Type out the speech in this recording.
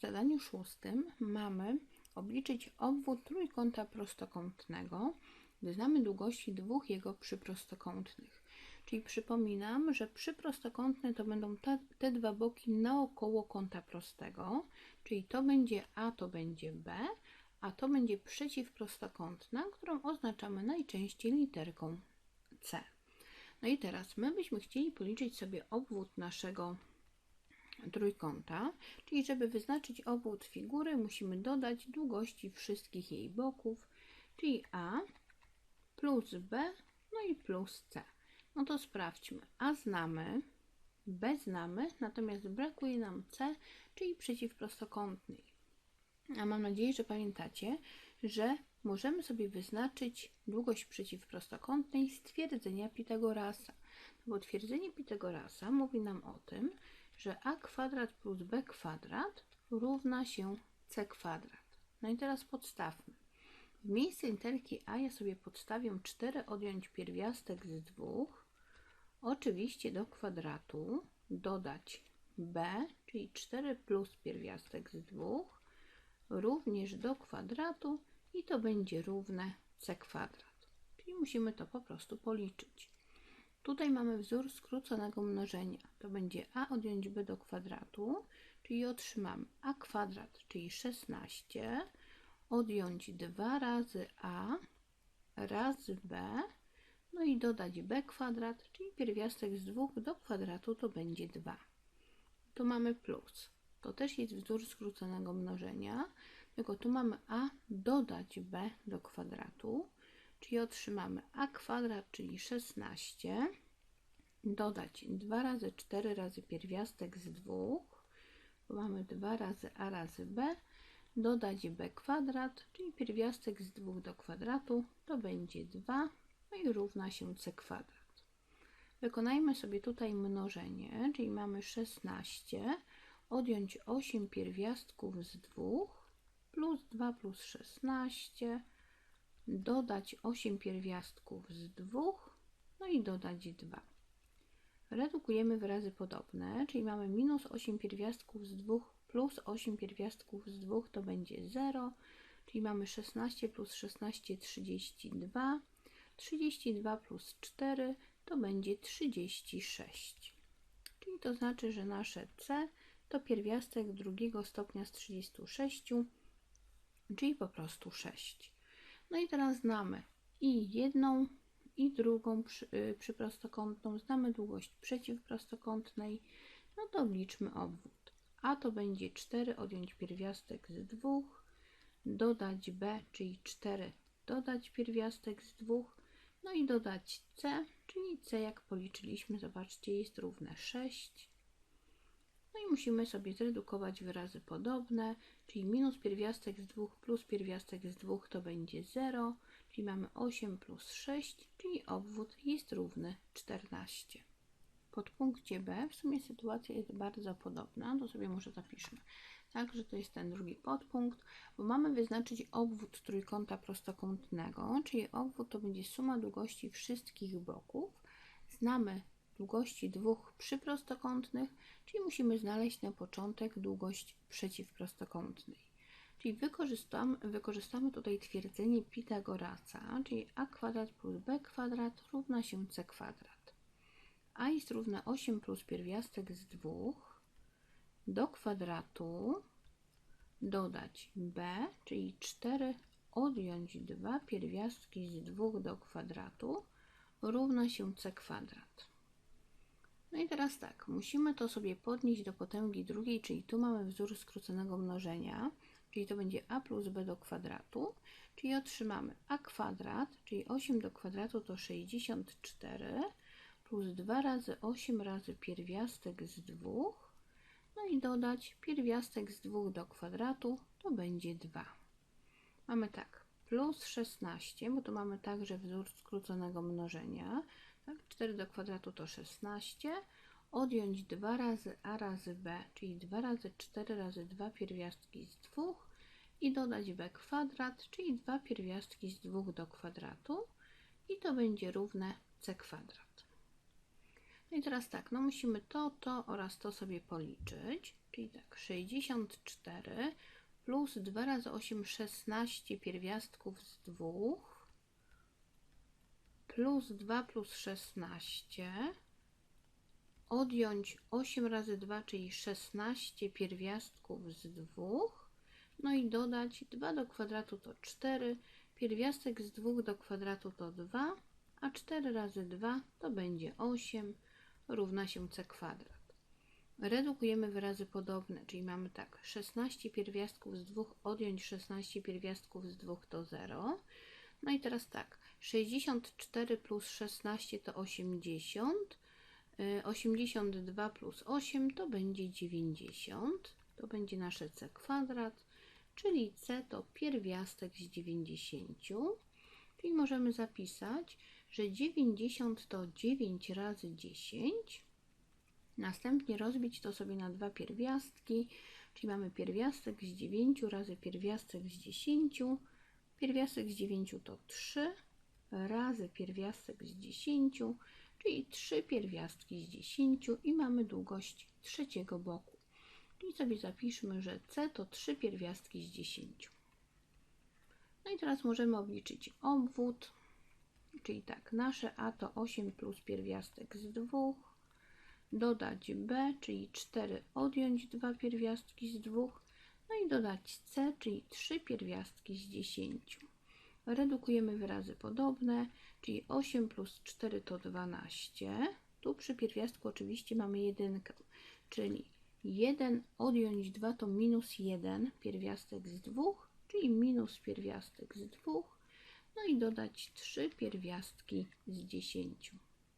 w zadaniu szóstym mamy obliczyć obwód trójkąta prostokątnego, gdy znamy długości dwóch jego przyprostokątnych. Czyli przypominam, że przyprostokątne to będą te, te dwa boki naokoło kąta prostego, czyli to będzie A, to będzie B, a to będzie przeciwprostokątna, którą oznaczamy najczęściej literką C. No i teraz my byśmy chcieli policzyć sobie obwód naszego trójkąta, czyli żeby wyznaczyć obwód figury musimy dodać długości wszystkich jej boków, czyli A plus B, no i plus C. No to sprawdźmy. A znamy, B znamy, natomiast brakuje nam C, czyli przeciwprostokątnej. A mam nadzieję, że pamiętacie, że możemy sobie wyznaczyć długość przeciwprostokątnej z twierdzenia Pitagorasa. Bo twierdzenie Pitagorasa mówi nam o tym, że a kwadrat plus b kwadrat równa się c kwadrat. No i teraz podstawmy. W miejsce literki a ja sobie podstawię 4 odjąć pierwiastek z dwóch. Oczywiście do kwadratu dodać b, czyli 4 plus pierwiastek z dwóch, również do kwadratu i to będzie równe c kwadrat. Czyli musimy to po prostu policzyć. Tutaj mamy wzór skróconego mnożenia. To będzie a odjąć b do kwadratu, czyli otrzymamy a kwadrat, czyli 16, odjąć 2 razy a razy b, no i dodać b kwadrat, czyli pierwiastek z 2 do kwadratu to będzie 2. Tu mamy plus. To też jest wzór skróconego mnożenia, tylko tu mamy a dodać b do kwadratu, czyli otrzymamy a kwadrat, czyli 16, dodać 2 razy 4 razy pierwiastek z 2, bo mamy 2 razy a razy b, dodać b kwadrat, czyli pierwiastek z 2 do kwadratu, to będzie 2, no i równa się c kwadrat. Wykonajmy sobie tutaj mnożenie, czyli mamy 16, odjąć 8 pierwiastków z 2, plus 2 plus 16, dodać 8 pierwiastków z 2, no i dodać 2. Redukujemy wyrazy podobne, czyli mamy minus 8 pierwiastków z 2 plus 8 pierwiastków z 2 to będzie 0, czyli mamy 16 plus 16 32, 32 plus 4 to będzie 36. Czyli to znaczy, że nasze C to pierwiastek drugiego stopnia z 36, czyli po prostu 6. No i teraz znamy i jedną, i drugą przy, y, przyprostokątną, znamy długość przeciwprostokątnej, no to obliczmy obwód. A to będzie 4 odjąć pierwiastek z 2, dodać B, czyli 4 dodać pierwiastek z 2, no i dodać C, czyli C jak policzyliśmy, zobaczcie, jest równe 6. No i musimy sobie zredukować wyrazy podobne, czyli minus pierwiastek z 2 plus pierwiastek z 2 to będzie 0, czyli mamy 8 plus 6, czyli obwód jest równy 14. Pod punkcie B w sumie sytuacja jest bardzo podobna, to sobie może zapiszmy. Także to jest ten drugi podpunkt, bo mamy wyznaczyć obwód trójkąta prostokątnego, czyli obwód to będzie suma długości wszystkich boków. Znamy długości dwóch przyprostokątnych, czyli musimy znaleźć na początek długość przeciwprostokątnej. Czyli wykorzystamy, wykorzystamy tutaj twierdzenie Pitagorasa, czyli a kwadrat plus b kwadrat równa się c kwadrat. a jest równe 8 plus pierwiastek z 2 do kwadratu dodać b, czyli 4 odjąć 2 pierwiastki z 2 do kwadratu równa się c kwadrat. No i teraz tak, musimy to sobie podnieść do potęgi drugiej, czyli tu mamy wzór skróconego mnożenia, czyli to będzie a plus b do kwadratu, czyli otrzymamy a kwadrat, czyli 8 do kwadratu to 64, plus 2 razy 8 razy pierwiastek z 2, no i dodać pierwiastek z 2 do kwadratu, to będzie 2. Mamy tak, plus 16, bo tu mamy także wzór skróconego mnożenia, tak? 4 do kwadratu to 16. Odjąć 2 razy a razy b, czyli 2 razy 4 razy 2 pierwiastki z 2 i dodać b kwadrat, czyli 2 pierwiastki z 2 do kwadratu i to będzie równe c kwadrat. No i teraz tak, no musimy to, to oraz to sobie policzyć. Czyli tak, 64 plus 2 razy 8, 16 pierwiastków z 2 plus 2 plus 16 odjąć 8 razy 2, czyli 16 pierwiastków z 2 no i dodać 2 do kwadratu to 4, pierwiastek z 2 do kwadratu to 2, a 4 razy 2 to będzie 8, równa się c kwadrat. Redukujemy wyrazy podobne, czyli mamy tak, 16 pierwiastków z 2 odjąć 16 pierwiastków z 2 to 0. No i teraz tak, 64 plus 16 to 80, 82 plus 8 to będzie 90, to będzie nasze c kwadrat, czyli c to pierwiastek z 90, czyli możemy zapisać, że 90 to 9 razy 10, Następnie rozbić to sobie na dwa pierwiastki, czyli mamy pierwiastek z 9 razy pierwiastek z 10. Pierwiastek z 9 to 3 razy pierwiastek z 10, czyli 3 pierwiastki z 10 i mamy długość trzeciego boku. Czyli sobie zapiszmy, że C to 3 pierwiastki z 10. No i teraz możemy obliczyć obwód, czyli tak, nasze A to 8 plus pierwiastek z 2 dodać b, czyli 4 odjąć 2 pierwiastki z 2, no i dodać c, czyli 3 pierwiastki z 10. Redukujemy wyrazy podobne, czyli 8 plus 4 to 12. Tu przy pierwiastku oczywiście mamy jedynkę, czyli 1 odjąć 2 to minus 1 pierwiastek z 2, czyli minus pierwiastek z 2, no i dodać 3 pierwiastki z 10.